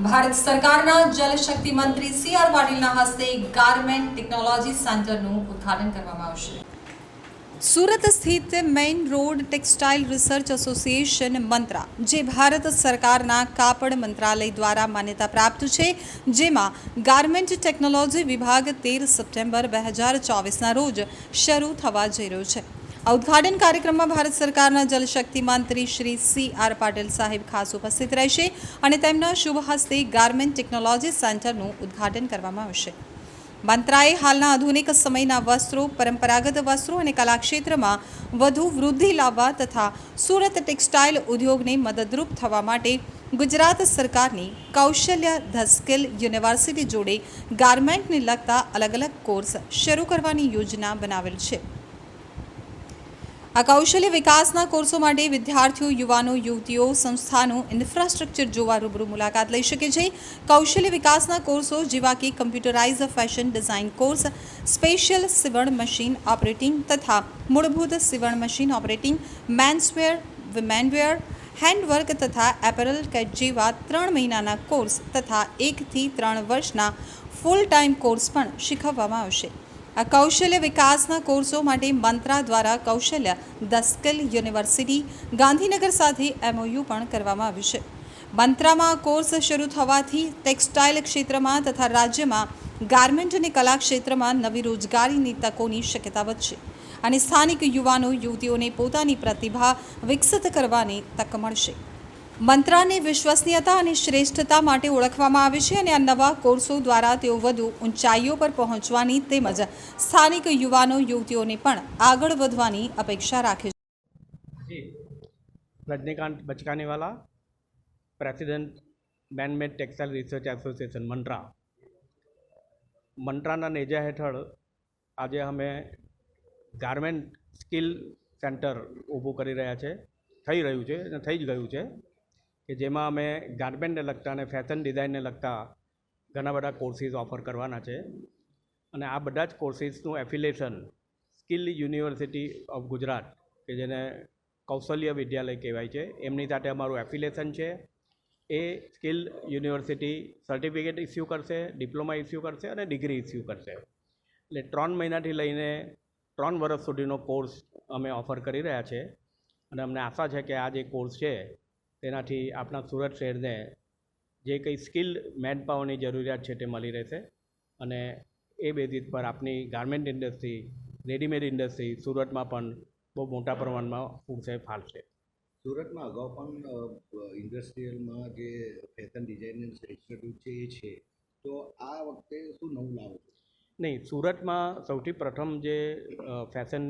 ભારત સરકારના જલશક્તિ મંત્રી C R પાટીલના હસ્તે ગાર્મેન્ટ ટેકનોલોજી સેન્ટરનું ઉદ્ઘાટન કરવામાં આવશે. સુરત સ્થિત main road textile research association Mantra, જે ભારત સરકારના કાપડ મંત્રાલય દ્વારા માન્યતા પ્રાપ્ત છે, જેમાં ગાર્મેન્ટ ટેકનોલોજી વિભાગ તેર સપ્ટેમ્બર બે હજાર ચોવીસના રોજ શરૂ થવા જઈ રહ્યો છે. આ ઉદ્ઘાટન કાર્યક્રમમાં ભારત સરકારના જલશક્તિ મંત્રી શ્રી સી આર પાટીલ સાહેબ ખાસ ઉપસ્થિત રહેશે અને તેમના શુભ હસ્તે ગાર્મેન્ટ ટેકનોલોજી સેન્ટરનું ઉદ્ઘાટન કરવામાં આવશે. મંત્રાએ હાલના આધુનિક સમયના વસ્ત્રો, પરંપરાગત વસ્ત્રો અને કલાક્ષેત્રમાં વધુ વૃદ્ધિ લાવવા તથા સુરત ટેક્સટાઇલ ઉદ્યોગને મદદરૂપ થવા માટે ગુજરાત સરકારની કૌશલ્ય ધ સ્કિલ યુનિવર્સિટી જોડે ગાર્મેન્ટને લગતા અલગ અલગ કોર્સ શરૂ કરવાની યોજના બનાવેલ છે. આ કૌશલ્ય વિકાસના કોર્સો માટે વિદ્યાર્થીઓ, યુવાનો, યુવતીઓ, સંસ્થાનું ઇન્ફ્રાસ્ટ્રક્ચર જોવા રૂબરૂ મુલાકાત લઈ શકે છે. કૌશલ્ય વિકાસના કોર્સો જેવા કે computerize fashion design course special સીવણ મશીન ઓપરેટિંગ તથા મૂળભૂત સીવણ machine operating menswear womenwear handwork તથા એપરલ કેટ જેવા ત્રણ મહિનાના કોર્સ તથા એકથી ત્રણ વર્ષના ફૂલ ટાઈમ કોર્સ પણ શીખવવામાં આવશે. આ કૌશલ્ય વિકાસના કોર્સો માટે મંત્રા દ્વારા કૌશલ્ય ધ યુનિવર્સિટી ગાંધીનગર સાથે એમઓયુ પણ કરવામાં આવ્યું છે. મંત્રામાં કોર્સ શરૂ થવાથી ટેક્સટાઇલ ક્ષેત્રમાં તથા રાજ્યમાં ગાર્મેન્ટ અને કલા ક્ષેત્રમાં નવી રોજગારીની તકોની શક્યતા વધશે અને સ્થાનિક યુવાનો યુવતીઓને પોતાની પ્રતિભા વિકસિત કરવાની તક મળશે. મંત્રાની વિશ્વસનીયતા અને શ્રેષ્ઠતા માટે ઓળખવામાં આવે છે અને આ નવા કોર્સો દ્વારા તેઓ વધુ ઊંચાઈઓ પર પહોંચવાની તેમજ સ્થાનિક યુવાનો, યુવતીઓને પણ આગળ વધવાની અપેક્ષા રાખે છે. Rajnikant Bachkanewala, president man made textile research association, Mantra. મંત્રાના નેજા હેઠળ આજે અમે ગાર્મેન્ટ સ્કિલ સેન્ટર ઊભું કરી રહ્યા છે. થઈ રહ્યું છે અને થઈ જ ગયું છે. કે જેમાં અમે ગાર્મેન્ટને લગતા અને ફેશન ડિઝાઇનને લગતા ઘણા બધા કોર્સીસ ઓફર કરવાના છે. અને આ બધા જ કોર્સીસનું affiliation skill university of Gujarat કે જેને કૌશલ્ય વિદ્યાલય કહેવાય છે, એમની સાથે અમારું એફિલેશન છે. એ સ્કિલ યુનિવર્સિટી સર્ટિફિકેટ ઇસ્યુ કરશે ડિપ્લોમા ઇસ્યુ કરશે અને ડિગ્રી ઇસ્યુ કરશે. એટલે ત્રણ મહિનાથી લઈને ત્રણ વર્ષ સુધીનો કોર્સ અમે ઓફર કરી રહ્યા છે. અને અમને આશા છે કે આ જે કોર્સ છે તેનાથી આપણા સુરત શહેરને જે કંઈ સ્કિલ મેન પાવરની જરૂરિયાત છે તે મળી રહેશે. અને એ બેઝિસ પર આપની ગાર્મેન્ટ ઇન્ડસ્ટ્રી રેડીમેડ ઇન્ડસ્ટ્રી સુરતમાં પણ બહુ મોટા પ્રમાણમાં ફૂટશે ફાલશે. સુરતમાં અગાઉ પણ ઇન્ડસ્ટ્રીયલમાં જે ફેશન ડિઝાઇન ઇન્સ્ટિટ્યૂટ છે એ છે. તો આ વખતે શું નવું લાવો નહીં સુરતમાં સૌથી પ્રથમ જે ફેશન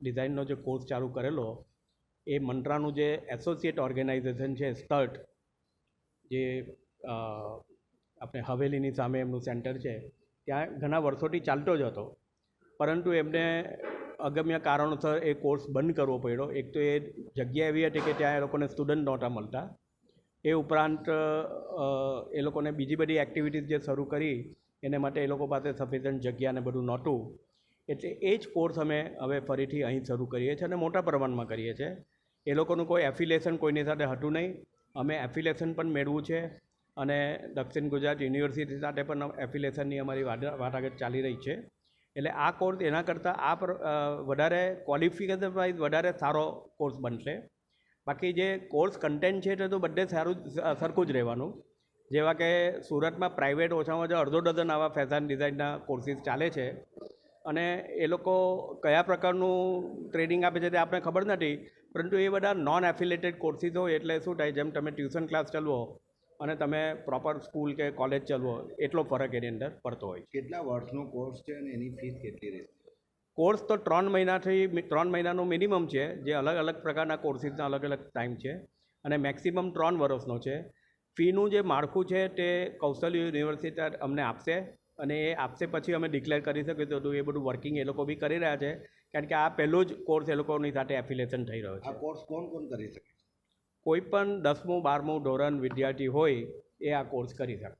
ડિઝાઇનનો જે કોર્સ ચાલુ કરેલો એ મંત્રાનું જે એસોસિએટ ઓર્ગેનાઇઝેશન છે સ્ટર્ટ જે આપણે હવેલીની સામે એમનું સેન્ટર છે, ત્યાં ઘણા વર્ષોથી ચાલતો જ હતો. પરંતુ એમને અગમ્ય કારણોસર એ કોર્સ બંધ કરવો પડ્યો. એક તો એ જગ્યા એવી હતી કે ત્યાં એ લોકોને સ્ટુડન્ટ નહોતા મળતા. એ ઉપરાંત એ લોકોને બીજી બધી એક્ટિવિટીઝ જે શરૂ કરી, એને માટે એ લોકો પાસે સફિશિયન્ટ જગ્યા ને બધું નહોતું. એટલે એ જ કોર્સ અમે હવે ફરીથી અહીં શરૂ કરીએ છીએ અને મોટા પ્રમાણમાં કરીએ છીએ. એ લોકોનું કોઈ એફિલેશન કોઈની સાથે હતું નહીં. અમે એફિલેશન પણ મેળવું છે અને દક્ષિણ ગુજરાત યુનિવર્સિટી સાથે પણ એફિલેશનની અમારી વાટા- વાટાઘાટ ચાલી રહી છે. એટલે આ કોર્સ એના કરતાં આ વધારે ક્વોલિફિકેશન વાઇઝ વધારે સારો કોર્સ બનશે. બાકી જે કોર્સ કન્ટેન્ટ છે તે તો બધે સારું સરખું જ રહેવાનું. જેવા કે સુરતમાં પ્રાઇવેટ ઓછામાં ઓછા અડધો ડઝન આવા ફેશન ડિઝાઇનના કોર્સીસ ચાલે છે. અને એ લોકો કયા પ્રકારનું ટ્રેનિંગ આપે છે તે આપણે ખબર નથી. પરંતુ એ બધા નોન એફિલેટેડ કોર્સીસ હોય એટલે શું થાય જેમ તમે ટ્યુશન ક્લાસ ચલવો અને તમે પ્રોપર સ્કૂલ કે કોલેજ ચલવો એટલો ફરક એની અંદર પડતો હોય કેટલા વર્ષનો કોર્સ છે અને એની ફીસ કેટલી રહેશે? કોર્સ તો ત્રણ મહિનાથી ત્રણ મહિનાનું મિનિમમ છે જે અલગ અલગ પ્રકારના કોર્સીસના અલગ અલગ ટાઈમ છે. અને મેક્સિમમ ત્રણ વર્ષનો છે. ફીનું જે માળખું છે તે કૌશલ્ય યુનિવર્સિટી અમને આપશે અને એ આપશે પછી અમે ડિક્લેર કરી શકીશું તો એ બધું વર્કિંગ એ લોકો બી કરી રહ્યા છે. કારણ કે આ પહેલો જ કોર્સ એ લોકોની સાથે એફિલેશન થઈ રહ્યો આ છે. કોર્સ કોણ કોણ કરી શકે કોઈ પણ દસમું બારમું ધોરણ વિદ્યાર્થી હોય એ આ કોર્સ કરી શકે.